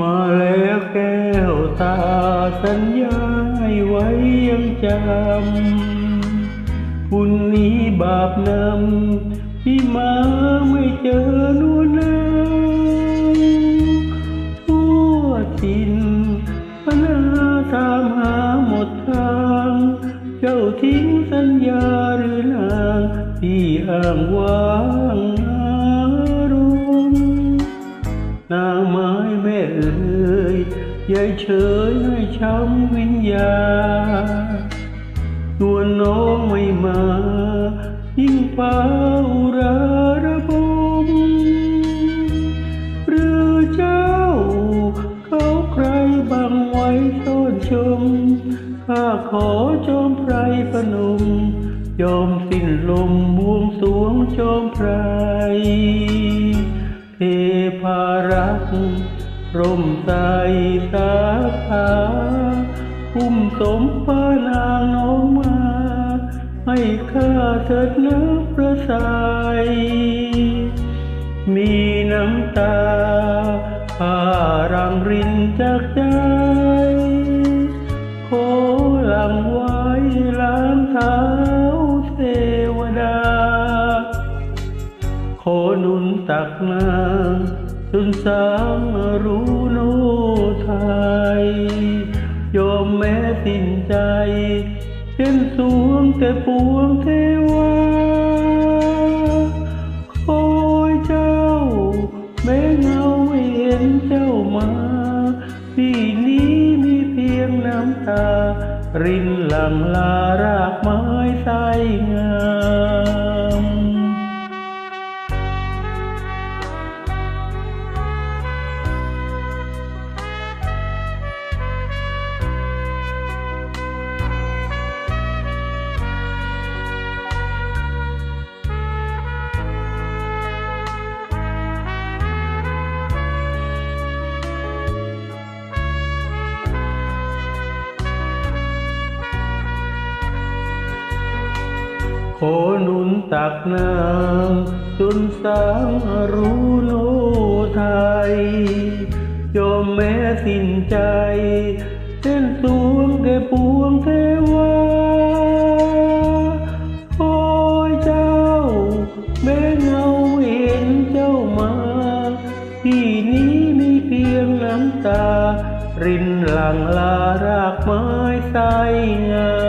มาแล้วแก้วตาสัญญาให้ไว้ยังจำคุณนี้บาปนำที่มาไม่เจอนวลนางทั่วทินพนาตามหาหมดทาง เจ้าทิ้งสัญญาหรือนางที่อ้างว้า นางไม้แม่เอ่ยยายเฉยให้ช้ำวิญญาตัวนน้องไม่มา ยิ่งฟ้าอุราระบมหรือเจ้า เขาใครบังไว้ซ่อนชม ข้าขอจอมไพรพนม ยอมสิ้นลมบวงสวงจอมไพร ร่มใสสาขาคุ้มสมพานางน้องมา ให้ข้าเถิดนับประสาย มีน้ำตาพารังรินจากใจ ขอหลังไว้ล้างเท้าเทวดา ขอนุนตักนาง จนสางรู้โนไทยยอมแม้สิ้นใจเช่นสวงแต่ปวงเทวาคอยเจ้า แม้เงาไม่เห็นเจ้ามาที่นี้มีเพียงน้ำตา รินหลังลารากไม้ใสงา หนุนตักน้ำจนสางรู้โนไทยยอมแม้สิ้นใจเส้นสวงแด่ปวงเทวาคอยเจ้า แม้เงาเห็นเจ้ามาที่นี้มีเพียงน้ำตา รินหลังลารากไม้ใสงา